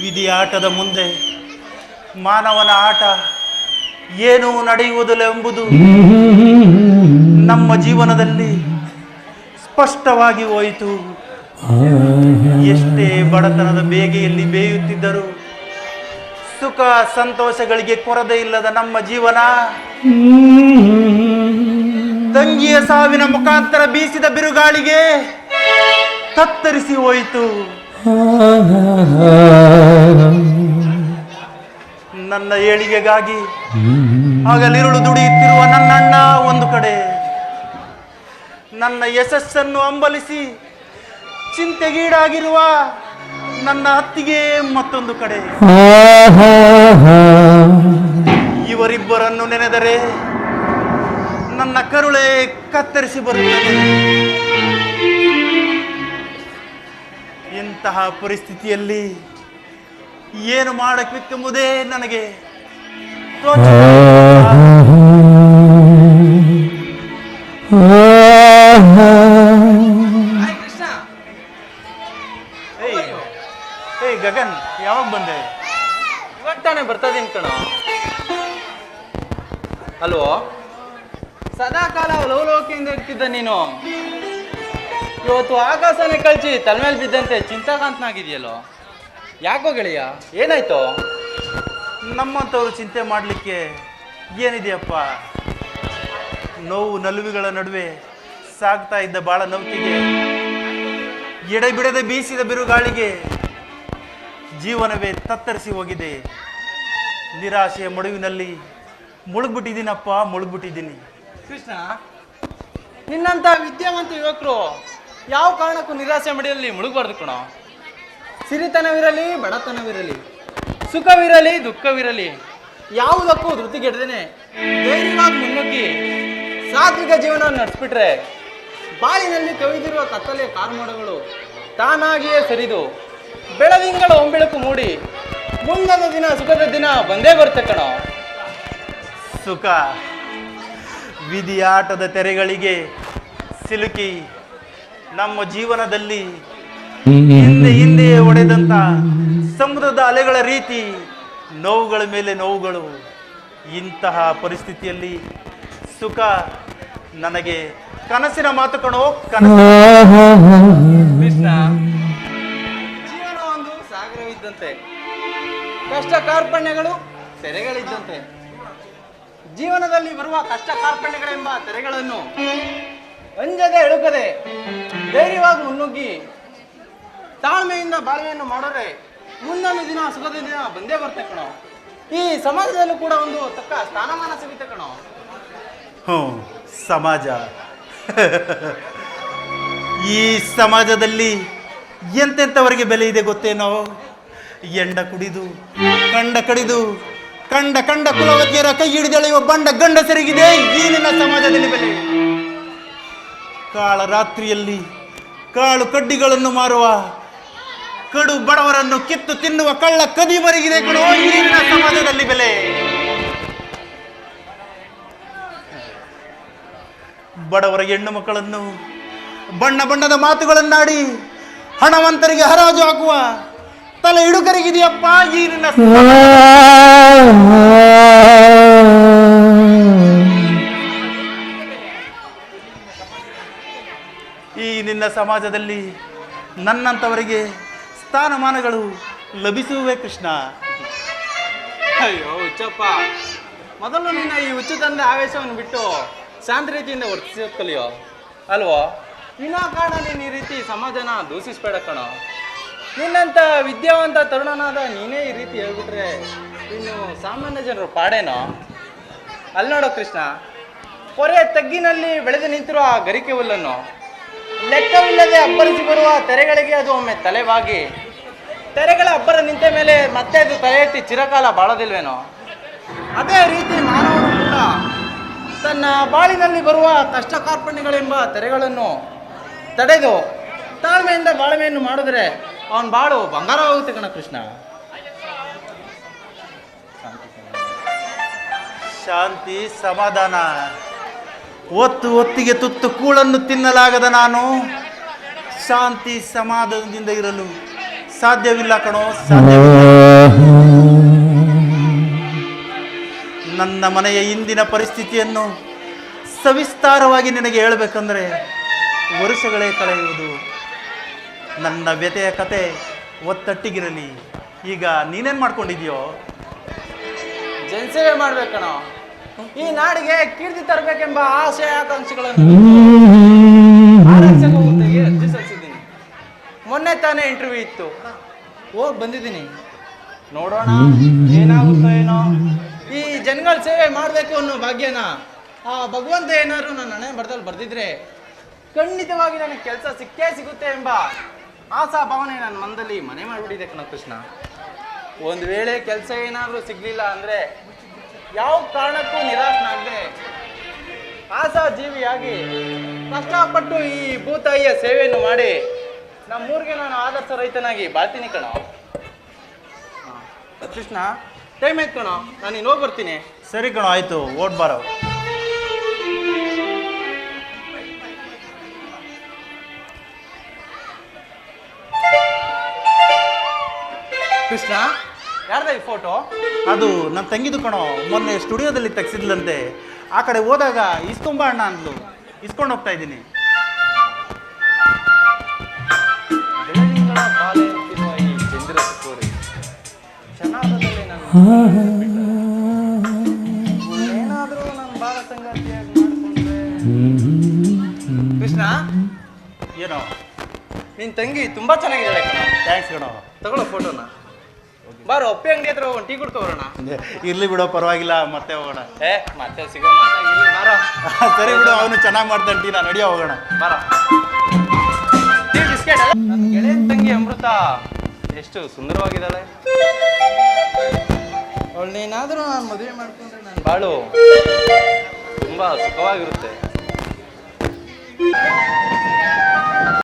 ವಿಧಿ ಆಟದ ಮುಂದೆ ಮಾನವನ ಆಟ ಏನೂ ನಡೆಯುವುದಿಲ್ಲ ಎಂಬುದು ನಮ್ಮ ಜೀವನದಲ್ಲಿ ಸ್ಪಷ್ಟವಾಗಿ ಹೋಯಿತು. ಎಷ್ಟೇ ಬಡತನದ ಬೇಗೆಯಲ್ಲಿ ಬೇಯುತ್ತಿದ್ದರು ಸುಖ ಸಂತೋಷಗಳಿಗೆ ಕೊರತೆ ಇಲ್ಲದ ನಮ್ಮ ಜೀವನ ತಂಗಿಯ ಸಾವಿನ ಮುಖಾಂತರ ಬೀಸಿದ ಬಿರುಗಾಳಿಗೆ ತತ್ತರಿಸಿ ಹೋಯಿತು. ನನ್ನ ಏಳಿಗೆಗಾಗಿ ಹಗಲಿರುಳು ದುಡಿಯುತ್ತಿರುವ ನನ್ನಣ್ಣ ಒಂದು ಕಡೆ. ನನ್ನ ಯಶಸ್ಸನ್ನು ಅಂಬಲಿಸಿ ಚಿಂತೆಗೀಡಾಗಿರುವ ನನ್ನ ಅತ್ತಿಗೆ ಮತ್ತೊಂದು ಕಡೆ. ಇವರಿಬ್ಬರನ್ನು ನೆನೆದರೆ ನನ್ನ ಕರುಳೆ ಕತ್ತರಿಸಿ ಬರುತ್ತದೆ. ಇಂತಹ ಪರಿಸ್ಥಿತಿಯಲ್ಲಿ ಏನು ಮಾಡಬೇಕೆಂಬುದೇ ನನಗೆ ಗಗನ್, ಯಾವಾಗ ಬಂದೆ? ಇವತ್ತಾನೆ ಬರ್ತದೇನು ಕಣ. ಹಲೋ ಸದಾ ಕಾಲ ಲವಲೋಕಿಯಿಂದ ಇರ್ತಿದ್ದ ನೀನು. ಇವತ್ತು ಆಕಾಶನೇ ಕಳ್ಚಿ ತಲೆ ಮೇಲೆ ಬಿದ್ದಂತೆ ಚಿಂತಾಕಾಂತನಾಗಿದೆಯಲ್ಲೋ? ಯಾಕೋ ಗೆಳೆಯ? ಏನಾಯ್ತೋ? ನಮ್ಮಂಥವ್ರು ಚಿಂತೆ ಮಾಡಲಿಕ್ಕೆ ಏನಿದೆಯಪ್ಪ? ನೋವು ನಲುವಿಗಳ ನಡುವೆ ಸಾಗ್ತಾ ಇದ್ದ ಬಾಳ ನೌಕೆಗೆ ಎಡೆಬಿಡದೆ ಬೀಸಿದ ಬಿರುಗಾಳಿಗೆ ಜೀವನವೇ ತತ್ತರಿಸಿ ಹೋಗಿದೆ. ನಿರಾಶೆಯ ಮಡುವಿನಲ್ಲಿ ಮುಳುಗ್ಬಿಟ್ಟಿದ್ದೀನಪ್ಪ ಮುಳುಗ್ಬಿಟ್ಟಿದ್ದೀನಿ. ಕೃಷ್ಣ ನಿನ್ನಂತ ವಿದ್ಯಾವಂತ ಯುವಕರು ಯಾವ ಕಾರಣಕ್ಕೂ ನಿರಾಸೆ ಮಡಿಯಲ್ಲಿ ಮುಳುಗಬಾರ್ದು ಕಣ. ಸಿರಿತನವಿರಲಿ, ಬಡತನವಿರಲಿ, ಸುಖವಿರಲಿ, ದುಃಖವಿರಲಿ, ಯಾವುದಕ್ಕೂ ಧೃತಿಗೆಡ್ದೇನೆ ಧೈರ್ಯವಾಗಿ ಮುನ್ನುಗ್ಗಿ ಸಾತ್ವಿಕ ಜೀವನ ನಡೆಸ್ಬಿಟ್ರೆ ಬಾಳಿನಲ್ಲಿ ಕವಿದಿರುವ ಕತ್ತಲೆ ಕಾರ್ಮೋಡಗಳು ತಾನಾಗಿಯೇ ಸರಿದು ಬೆಳದಿಂಗಳ ಒಂಬೆಳಕು ಮೂಡಿ ಮುಂದಿನ ದಿನ ಸುಖದ ದಿನ ಬಂದೇ ಬರುತ್ತೆ ಕಣೋ. ಸುಖ, ವಿಧಿಯಾಟದ ತೆರೆಗಳಿಗೆ ಸಿಲುಕಿ ನಮ್ಮ ಜೀವನದಲ್ಲಿ ಹಿಂದೆ ಹಿಂದೆ ಒಡೆದಂತ ಸಮುದ್ರದ ಅಲೆಗಳ ರೀತಿ ನೋವುಗಳ ಮೇಲೆ ನೋವುಗಳು. ಇಂತಹ ಪರಿಸ್ಥಿತಿಯಲ್ಲಿ ಸುಖ ನನಗೆ ಕನಸಿನ ಮಾತು ಕಣೋ ಕನಸು ಜೀವನ ಒಂದು ಸಾಗರವಿದ್ದಂತೆ. ಕಷ್ಟ ಕಾರ್ಪಣ್ಯಗಳು ತೆರೆಗಳಿದ್ದಂತೆ. ಜೀವನದಲ್ಲಿ ಬರುವ ಕಷ್ಟ ಕಾರ್ಪಣ್ಯಗಳೆಂಬ ತೆರೆಗಳನ್ನು ಅಂಜದೆ ಎಳುಕದೆ, ಧೈರ್ಯವಾಗಿ ಮುನ್ನುಗ್ಗಿ, ತಾಳ್ಮೆಯಿಂದ ಬಾಳ್ವೆಯನ್ನು ಮಾಡೋರೆ, ಮುಂದೊಂದು ದಿನ ಸುಖದ ದಿನ ಬಂದೇ ಬರ್ತೆ ಕಣೋ. ಈ ಸಮಾಜದಲ್ಲೂ ಕೂಡ ಒಂದು ತಕ್ಕ ಸ್ಥಾನಮಾನ ಸಿಗುತ್ತೆ ಕಣೋ. ಹ್ಞೂ, ಸಮಾಜ. ಈ ಸಮಾಜದಲ್ಲಿ ಎಂತೆಂಥವರಿಗೆ ಬೆಲೆ ಇದೆ ಗೊತ್ತೇನೋ? ಎಂಡ ಕುಡಿದು, ಕಂಡ ಕಡಿದು, ಕಂಡ ಕಂಡ ಕುಲವತಿಯರ ಕೈ ಹಿಡಿದೆಳೆಯುವ ಬಂಡ ಗಂಡಸರಿಗಿದೆ, ಈ ನಿನ್ನ ಸಮಾಜದಲ್ಲಿ ಬೆಲೆ. ಕಾಳ ರಾತ್ರಿಯಲ್ಲಿ ಕಾಳು ಕಡ್ಡಿಗಳನ್ನು ಮಾರುವ ಕಡು ಬಡವರನ್ನು ಕಿತ್ತು ತಿನ್ನುವ ಕಳ್ಳ ಕದಿ ಮರಗಿದೆ ಸಮಾಜದಲ್ಲಿ ಬೆಲೆ. ಬಡವರ ಹೆಣ್ಣು ಮಕ್ಕಳನ್ನು ಬಣ್ಣ ಬಣ್ಣದ ಮಾತುಗಳನ್ನಾಡಿ ಹಣವಂತರಿಗೆ ಹರಾಜು ಹಾಕುವ ತಲೆ ಇಡುಗರಿಗಿದೆಯಪ್ಪ ಈ ಸಮಾಜದಲ್ಲಿ ನನ್ನಂಥವರಿಗೆ ಸ್ಥಾನಮಾನಗಳು ಲಭಿಸುವೆ ಕೃಷ್ಣ. ಅಯ್ಯೋ, ಹುಚ್ಚಪ್ಪ. ಮೊದಲು ನಿನ್ನ ಈ ಹುಚ್ಚು ತಂದೆ ಆವೇಶವನ್ನು ಬಿಟ್ಟು ಶಾಂತ ರೀತಿಯಿಂದ ವರ್ತಿಸೋದ್ ಕಲಿಯೋ ಅಲ್ವೋ ವಿನಾಕಾರಣ ನೀನು ಈ ರೀತಿ ಸಮಾಜನ ದೂಷಿಸ್ಬೇಡ ಕಣೋ. ನಿನ್ನಂಥ ವಿದ್ಯಾವಂತ ತರುಣನಾದ ನೀನೇ ಈ ರೀತಿ ಹೇಳ್ಬಿಟ್ರೆ ಇನ್ನು ಸಾಮಾನ್ಯ ಜನರು ಪಾಡೇನೋ? ಅಲ್ಲಿ ನೋಡೋ ಕೃಷ್ಣ ಕೊರೆ ತಗ್ಗಿನಲ್ಲಿ ಬೆಳೆದು ನಿಂತಿರೋ ಆ ಗರಿಕೆ ಹುಲ್ಲನ್ನು ಲೆಕ್ಕವಿಲ್ಲದೆ ಅಬ್ಬರಿಸಿ ಬರುವ ತೆರೆಗಳಿಗೆ ಅದು ಒಮ್ಮೆ ತಲೆವಾಗಿ ತೆರೆಗಳ ಅಬ್ಬರ ನಿಂತ ಮೇಲೆ ಮತ್ತೆ ಅದು ತಲೆ ಎತ್ತಿ ಚಿರಕಾಲ ಬಾಳೋದಿಲ್ವೇನೋ? ಅದೇ ರೀತಿ ಮಾನವನು ಕೂಡ ತನ್ನ ಬಾಳಿನಲ್ಲಿ ಬರುವ ಕಷ್ಟ ಕಾರ್ಪಣ್ಯಗಳೆಂಬ ತೆರೆಗಳನ್ನು ತಡೆದು ತಾಳ್ಮೆಯಿಂದ ಬಾಳ್ಮೆಯನ್ನು ಮಾಡಿದ್ರೆ ಅವನ ಬಾಳು ಬಂಗಾರವಾಗುತ್ತೆ ಕಣ ಕೃಷ್ಣ. ಶಾಂತಿ ಸಮಾಧಾನ. ಒತ್ತು ಒತ್ತಿಗೆ ತುತ್ತು ಕೂಳನ್ನು ತಿನ್ನಲಾಗದ ನಾನು. ಶಾಂತಿ ಸಮಾಧಾನದಿಂದ ಇರಲು ಸಾಧ್ಯವಿಲ್ಲ ಕಣೋ ನನ್ನ ಮನೆಯ ಇಂದಿನ ಪರಿಸ್ಥಿತಿಯನ್ನು ಸವಿಸ್ತಾರವಾಗಿ ನಿನಗೆ ಹೇಳಬೇಕಂದ್ರೆ ವರ್ಷಗಳೇ ಕಳೆಯುವುದು. ನನ್ನ ವ್ಯತೆಯ ಕತೆ ಒತ್ತಟ್ಟಿಗಿರಲಿ. ಈಗ ನೀನೇನು ಮಾಡ್ಕೊಂಡಿದ್ಯೋ ಜನಸೇವೆ ಮಾಡ್ಬೇಕಣೋ ಈ ನಾಡಿಗೆ ಕೀರ್ತಿ ತರಬೇಕೆಂಬ ಆಸೆ ಆಕಾಂಕ್ಷೆಗಳನ್ನು ಅರ್ಜಿ ಸಲ್ಲಿಸಿದ್ದೀನಿ ಮೊನ್ನೆ ತಾನೇ ಇಂಟರ್ವ್ಯೂ ಇತ್ತು. ಹೋಗಿ ಬಂದಿದ್ದೀನಿ. ನೋಡೋಣ ಏನಾಗುತ್ತೋ ಏನೋ. ಈ ಜನಗಳ ಸೇವೆ ಮಾಡಬೇಕು ಅನ್ನೋ ಭಾಗ್ಯನ ಆ ಭಗವಂತ ಏನಾದ್ರು ನನ್ನ ಹಣೆ ಬರ್ದಲ್ಲಿ ಬರ್ದಿದ್ರೆ ಖಂಡಿತವಾಗಿ ನನಗೆ ಕೆಲಸ ಸಿಕ್ಕೇ ಸಿಗುತ್ತೆ ಎಂಬ ಆಸಾ ಭಾವನೆ ನನ್ನ ಮನದಲ್ಲಿ ಮನೆ ಮಾಡಿಬಿಟ್ಟಿದೆ ಕಣ ಕೃಷ್ಣ. ಒಂದು ವೇಳೆ ಕೆಲಸ ಏನಾದರೂ ಸಿಗಲಿಲ್ಲ ಅಂದ್ರೆ ಯಾವ ಕಾರಣಕ್ಕೂ ನಿರಾಶನಾಗದೆ ಆಸಾ ಜೀವಿಯಾಗಿ ಕಷ್ಟಪಟ್ಟು ಈ ಭೂತಾಯಿಯ ಸೇವೆಯನ್ನು ಮಾಡಿ ನಮ್ಮೂರಿಗೆ ನಾನು ಆದರ್ಶ ರೈತನಾಗಿ ಬಾಳ್ತೀನಿ ಕಣ. ಕೃಷ್ಣ ಟೈಮ್ ಆಯ್ತು ಕಣೋ. ನಾನು ಇನ್ನು ಹೋಗಿ ಬರ್ತೀನಿ. ಸರಿ ಕಣ ಆಯಿತು. ಓಟ್ ಬಾರೋ. ಕೃಷ್ಣ ಯಾರ್ದ ಈ ಫೋಟೋ ಅದು ನನ್ನ ತಂಗಿದು ಕಣೋ. ಮೊನ್ನೆ ಸ್ಟುಡಿಯೋದಲ್ಲಿ ತೆಗ್ಸಿದ್ಲಂತೆ. ಆ ಕಡೆ ಹೋದಾಗ ಇಸ್ಕೊಂಬ ಅಣ್ಣ ಅಂದ್ಲು. ಇಸ್ಕೊಂಡು ಹೋಗ್ತಾ ಇದ್ದೀನಿ. ಕೃಷ್ಣ ಏನೋ? ನಿನ್ ತಂಗಿ ತುಂಬಾ ಚೆನ್ನಾಗಿದ್ದಾಳೆ ಕಣ. ಥ್ಯಾಂಕ್ಸ್ ಕಣೋ. ತಗೊಳ್ಳೋ ಫೋಟೋನ ಬಾರೋ ಒಪ್ಪಿ ಅಂಗಡಿ ಹತ್ರ ಒಂದು ಟೀ ಕುಡ್ಕೊ ಬರೋಣ ಇರ್ಲಿ ಬಿಡೋ ಪರವಾಗಿಲ್ಲ ಮತ್ತೆ ಹೋಗೋಣ. ಏ ಮತ್ತೆ ಸಿಗೋಣ ಬಾರೋ. ಸರಿ ಬಿಡು ಅವನು ಚೆನ್ನಾಗಿ ಮಾಡ್ತಾನೆ ಟೀ ನಾನು ನಡಿಯೋ ಹೋಗೋಣ. ಬಾರೋ. Tea biscuit. ಗೆಳೆಯನ ತಂಗಿ ಅಮೃತ. ಎಷ್ಟು ಸುಂದರವಾಗಿದ್ದಾಳೆ. ಅವಳನ್ನೇನಾದ್ರೂ ನಾನು ಮದುವೆ ಮಾಡ್ಕೊಂಡ್ರೆ ನಾನು ಬಾಳು ತುಂಬಾ ಸುಖವಾಗಿರುತ್ತೆ.